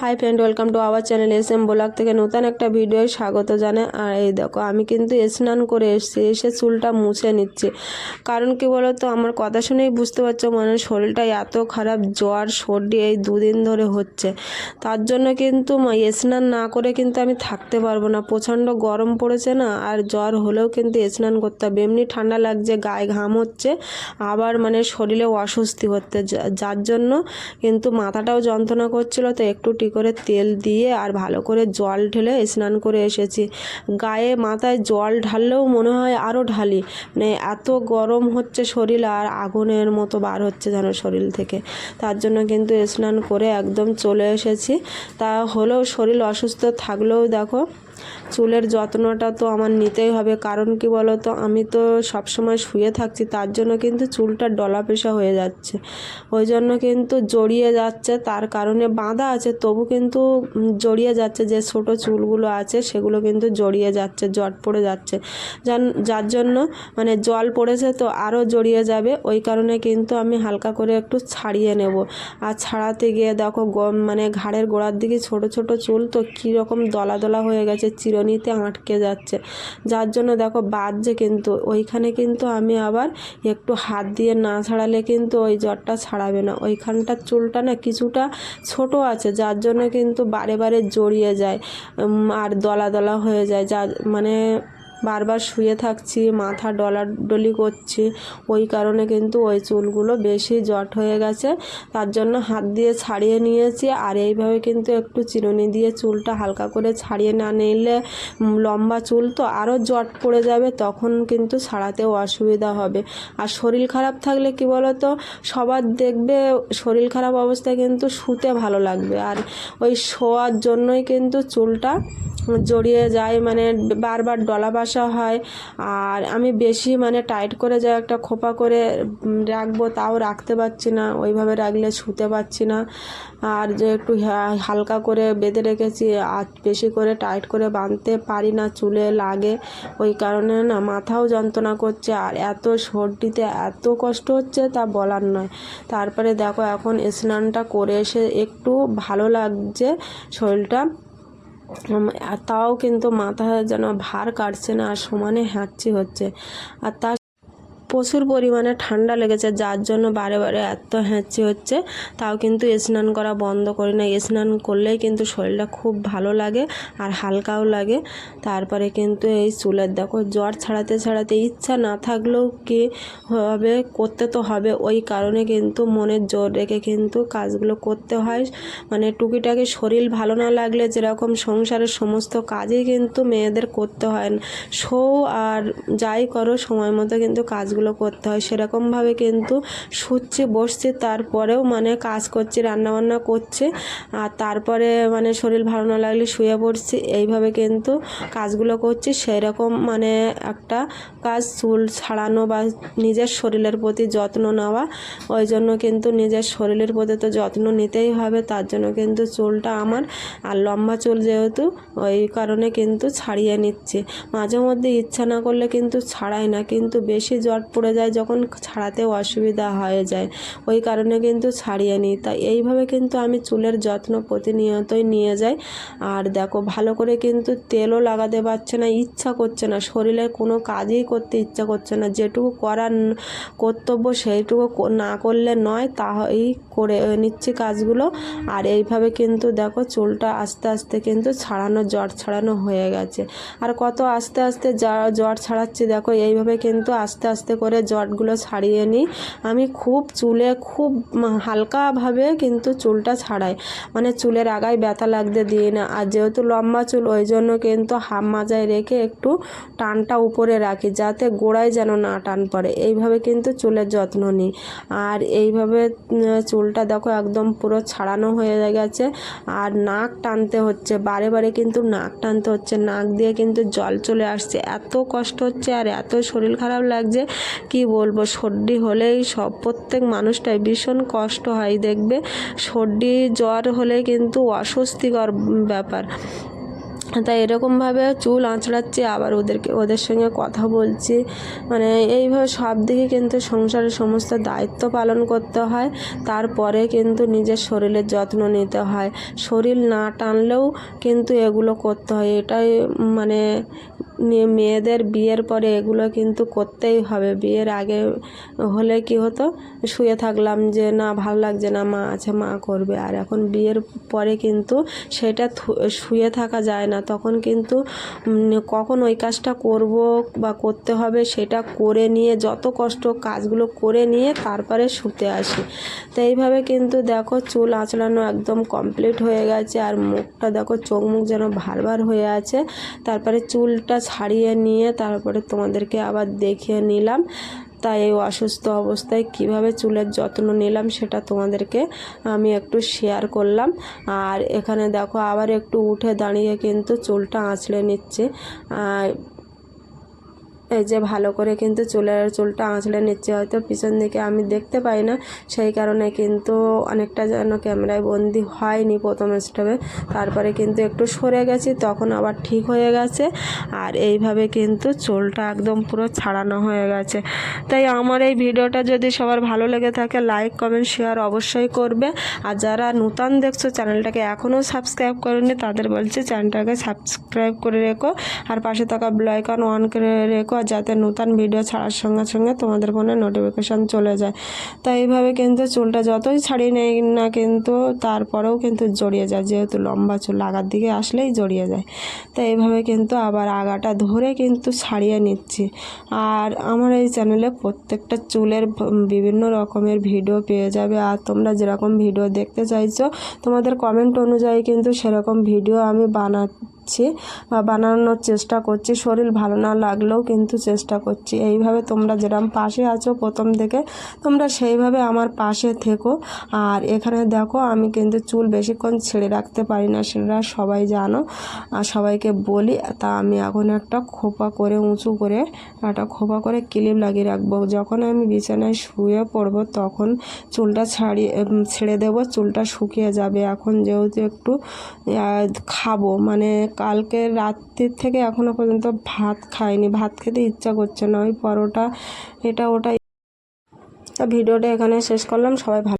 Hi friend welcome to our channel S M blog থেকে নতুন একটা ভিডিও স্বাগত জানাই। আর এই দেখো, আমি কিন্তু স্নান করে এসেছি, এসে চুলটা মুছে নিচ্ছি। কারণ কি বলো তো আমার কথা শুনেই বুঝতে পারছ মানে শরীরটা এত খারাপ, জ্বর, সর্দি এই দুদিন ধরে হচ্ছে। তার জন্য কিন্তু স্নান না করে কিন্তু আমি থাকতে পারব না। প্রচণ্ড গরম পড়েছে না, আর জ্বর হলেও কিন্তু স্নান করতে হবে। এমনি ঠান্ডা লাগছে, গায়ে ঘাম হচ্ছে, আবার মানে শরীরে অস্বস্তি হচ্ছে। যার জন্য কিন্তু মাথাটাও যন্ত্রণা করছিল, তো একটু টি করে তেল দিয়ে আর ভালো করে জল ঢেলে স্নান করে এসেছি। গায়ে মাথায় জল ঢাললেও মনে হয় আরও ঢালি। মানে এত গরম হচ্ছে শরীর আর আগুনের মতো বার হচ্ছে যেন শরীর থেকে। তার জন্য কিন্তু স্নান করে একদম চলে এসেছি। তা হলেও শরীর অসুস্থ থাকলেও দেখো চুলের যত্নটা তো আমার নিতেই হবে। কারণ কি বলো তো আমি তো সবসময় শুয়ে থাকছি, তার জন্য কিন্তু চুলটা ডলা পেশা হয়ে যাচ্ছে। ওই জন্য কিন্তু জড়িয়ে যাচ্ছে, তার কারণে বাঁধা আছে, তবু কিন্তু জড়িয়ে যাচ্ছে, যে ছোট চুলগুলো আছে, সেগুলো কিন্তু জড়িয়ে যাচ্ছে, জট পড়ে যাচ্ছে। যার জন্য মানে জল পড়েছে তো আরও জড়িয়ে যাবে, ওই কারণে কিন্তু আমি হালকা করে একটু ছাড়িয়ে নেব। আর ছাড়াতে গিয়ে দেখো মানে ঘাড়ের গোড়ার দিকে ছোট ছোট চুল তো কীরকম দলা দলা হয়ে গেছে চিরনিতে আটকে যাচ্ছে। যার জন্য দেখো বাজছে কিন্তু। ওইখানে কিন্তু আমি আবার একটু হাত দিয়ে না ছাড়ালে কিন্তু ওই জ্বরটা ছাড়াবে না। ওইখানটার চুলটা না কিছুটা ছোট আছে, যার জন্য কিন্তু বারে বারে জড়িয়ে যায় আর দলা দলা হয়ে যায়। যা মানে বারবার শুয়ে থাকছি, মাথা ডলাডলি করছি। ওই কারণে কিন্তু ওই চুলগুলো বেশি জট হয়ে গেছে। তার জন্য হাত দিয়ে ছাড়িয়ে নিয়েছি। আর এইভাবে কিন্তু একটু চিরুনি দিয়ে চুলটা হালকা করে ছাড়িয়ে না নিলে লম্বা চুল তো আরও জট পড়ে যাবে, তখন কিন্তু ছাড়াতেও অসুবিধা হবে। আর শরীর খারাপ থাকলে কি বলো তো সবার দেখবে শরীর খারাপ অবস্থায় কিন্তু শুতে ভালো লাগবে। আর ওই শোয়ার জন্যই কিন্তু চুলটা জড়িয়ে যায় মানে বারবার ডলা বাসা হয়। আর আমি বেশি মানে টাইট করে যা একটা খোপা করে রাখব তাও রাখতে পারছি না। ওইভাবে রাখলে শুতে পারছি না। আর যে একটু হালকা করে বেঁধে রেখেছি, আর বেশি করে টাইট করে বাঁধতে পারি না, চুলে লাগে। ওই কারণে না মাথাও যন্ত্রণা করছে, আর এত সর্দিতে এত কষ্ট হচ্ছে তা বলার নয়। তারপরে দেখো এখন স্নানটা করে এসে একটু ভালো লাগছে, শরীরটা। তাও কিন্তু মাথা যেন ভার কাটছে না আর সমানে হাঁটছি হচ্ছে। আর তার প্রচুর পরিমাণে ঠান্ডা লেগেছে, যার জন্য বারে বারে এত হ্যাঁচি হচ্ছে। তাও কিন্তু স্নান করা বন্ধ করি না স্নান করলেই কিন্তু শরীরটা খুব ভালো লাগে আর হালকাও লাগে। তারপরে কিন্তু এই চুলের দেখো, জ্বর ছাড়াতে ছাড়াতে ইচ্ছা না থাকলেও কি হবে, করতে তো হবে। ওই কারণে কিন্তু মনের জোর রেখে কিন্তু কাজগুলো করতে হয়। মানে টুকিটাকি শরীর ভালো না লাগলে যেরকম সংসারের সমস্ত কাজই কিন্তু মেয়েদের করতে হয় শো আর যাই করো, সময় মতো কিন্তু কাজগুলো করতে হয়। সেরকমভাবে কিন্তু শুচ্ছি, বসছে, তারপরেও মানে কাজ করছি, রান্নাবান্না করছে, আর তারপরে মানে শরীর ভালো না লাগলে শুয়ে পড়ছে। এইভাবে কিন্তু কাজগুলো করছি। সেরকম মানে একটা কাজ চুল ছাড়ানো বা নিজের শরীরের প্রতি যত্ন নেওয়া, ওই জন্য কিন্তু নিজের শরীরের প্রতি তো যত্ন নিতেই হবে। তার জন্য কিন্তু চুলটা আমার, আর লম্বা চুল যেহেতু, ওই কারণে কিন্তু ছাড়িয়ে নিচ্ছে। মাঝে মধ্যে ইচ্ছা না করলে কিন্তু ছাড়াই না। কিন্তু বেশি জট পড়ে যায়, যখন ছাড়াতেও অসুবিধা হয়ে যায়। ওই কারণে কিন্তু ছাড়িয়ে নিই। তাই এইভাবে কিন্তু আমি চুলের যত্ন প্রতিনিয়তই নিয়ে যাই। আর দেখো, ভালো করে কিন্তু তেলও লাগাতে পারছে না, ইচ্ছা করছে না। শরীরের কোনো কাজই করতে ইচ্ছা করছে না। যেটুকু করার কর্তব্য সেইটুকু না করলে নয়, তাই করে নিচ্ছি কাজগুলো। আর এইভাবে কিন্তু দেখো, চুলটা আস্তে আস্তে কিন্তু ছাড়ানো জট ছাড়ানো হয়ে গেছে। আর কত আস্তে আস্তে যা জট ছাড়াচ্ছি, দেখো, এইভাবে কিন্তু আস্তে আস্তে করে জটগুলো ছাড়িয়ে নিই। আমি খুব চুলে খুব হালকাভাবে কিন্তু চুলটা ছাড়াই। মানে চুলের আগায় ব্যথা লাগতে দিই না। আর যেহেতু লম্বা চুল, ওই জন্য কিন্তু হাম মাজায় রেখে একটু টানটা উপরে রাখি যাতে গোড়ায় যেন না টান পড়ে। এইভাবে কিন্তু চুলের যত্ন নিই। আর এইভাবে চুলটা দেখো একদম পুরো ছাড়ানো হয়ে গেছে। আর নাক টানতে হচ্ছে। বারে বারে কিন্তু নাক টানতে হচ্ছে। নাক দিয়ে কিন্তু জল চলে আসছে। এত কষ্ট হচ্ছে আর এত শরীর খারাপ লাগছে। কি বলব, সর্দি হলেই সব, প্রত্যেক মানুষটাই ভীষণ কষ্ট হয় দেখবে। সর্দি জ্বর হলে কিন্তু অস্বস্তিকর ব্যাপার। তাই এরকমভাবে চুল আঁচড়াচ্ছি, আবার ওদেরকে, ওদের সঙ্গে কথা বলছি। মানে এইভাবে সব দিকে কিন্তু সংসারের সমস্ত দায়িত্ব পালন করতে হয়। তারপরে কিন্তু নিজের শরীরের যত্ন নিতে হয়। শরীর না টানলেও কিন্তু এগুলো করতে হয়। এটাই মানে মেয়েদের বিয়ের পরে এগুলো কিন্তু করতেই হবে। বিয়ের আগে হলে কি হতো? শুয়ে থাকলাম যে, না, ভালো লাগছে না, মা আছে, মা করবে। আর এখন বিয়ের পরে কিন্তু সেটা শুয়ে থাকা যায় না। তখন কিন্তু কখন ওই কাজটা করব বা করতে হবে সেটা করে নিয়ে, যত কষ্ট কাজগুলো করে নিয়ে তারপরে শুতে আসি। তো এইভাবে কিন্তু দেখো চুল আঁচড়ানো একদম কমপ্লিট হয়ে গেছে। আর মুখটা দেখো চোখ মুখ যেন ভার হয়ে আছে। তারপরে চুলটা ছাড়িয়ে নিয়ে তারপরে তোমাদেরকে আবার দেখিয়ে নিলাম। তাই এই অসুস্থ অবস্থায় কীভাবে চুলের যত্ন নিলাম সেটা তোমাদেরকে আমি একটু শেয়ার করলাম। আর এখানে দেখো আবার একটু উঠে দাঁড়িয়ে কিন্তু চুলটা আঁচড়ে নিচ্ছে। এই যে ভালো করে কিন্তু চুলের, চুলটা আঁচড়ে নিচ্ছে। হয়তো পিছন দিকে আমি দেখতে পাই না, সেই কারণে কিন্তু অনেকটা যেন ক্যামেরায় বন্দি হয়নি প্রথম স্টেপে তারপরে কিন্তু একটু সরে গেছি, তখন আবার ঠিক হয়ে গেছে। আর এইভাবে কিন্তু চুলটা একদম পুরো ছাড়ানো হয়ে গেছে। তাই আমার এই ভিডিওটা যদি সবার ভালো লেগে থাকে লাইক কমেন্ট শেয়ার অবশ্যই করবে। আর যারা নূতন দেখছ, চ্যানেলটাকে এখনও সাবস্ক্রাইব করেনি, তাদের বলছি চ্যানেলটাকে সাবস্ক্রাইব করে রেখো। আর পাশে থাকা বেল আইকন অন করে রেখো। যাতে নতুন ভিডিও ছাড়ার সঙ্গে সঙ্গে তোমাদের ফোনে নোটিফিকেশান চলে যায়। তাই এইভাবে কিন্তু চুলটা যতই ছাড়িয়ে নেই না কিন্তু তারপরেও কিন্তু জড়িয়ে যায়, যেহেতু লম্বা চুল আগার দিকে আসলেই জড়িয়ে যায়। তাই এইভাবে কিন্তু আবার আগাটা ধরে কিন্তু ছাড়িয়ে নিচ্ছি। আর আমার এই চ্যানেলে প্রত্যেকটা চুলের বিভিন্ন রকমের ভিডিও পেয়ে যাবে। আর তোমরা যেরকম ভিডিও দেখতে চাইছো, তোমাদের কমেন্ট অনুযায়ী কিন্তু সেরকম ভিডিও আমি বানাচ্ছি বা বানানোর চেষ্টা করছি। শরীর ভালো না লাগলেও কিন্তু চেষ্টা করছি। এইভাবে তোমরা যেরকম পাশে আছো প্রথম থেকে, তোমরা সেইভাবে আমার পাশে থেকো। আর এখানে দেখো, আমি কিন্তু চুল বেশিক্ষণ ছেড়ে রাখতে পারি না, সেটা সবাই জানো। আর সবাইকে বলি, তা আমি এখন একটা খোপা করে, উঁচু করে, একটা খোপা করে ক্লিপ লাগিয়ে রাখব। যখন আমি বিছানায় শুয়ে পড়ব, তখন চুলটা ছাড়িয়ে ছেড়ে দেবো, চুলটা শুকিয়ে যাবে। এখন যেহেতু একটু খাব মানে কালকে রাত্রির থেকে এখনও পর্যন্ত ভাত খাইনি। ভাত খেতে ইচ্ছা করছে না। ওই পরোটা, এটা ওটা। ভিডিওটা এখানে শেষ করলাম। সবাই ভালো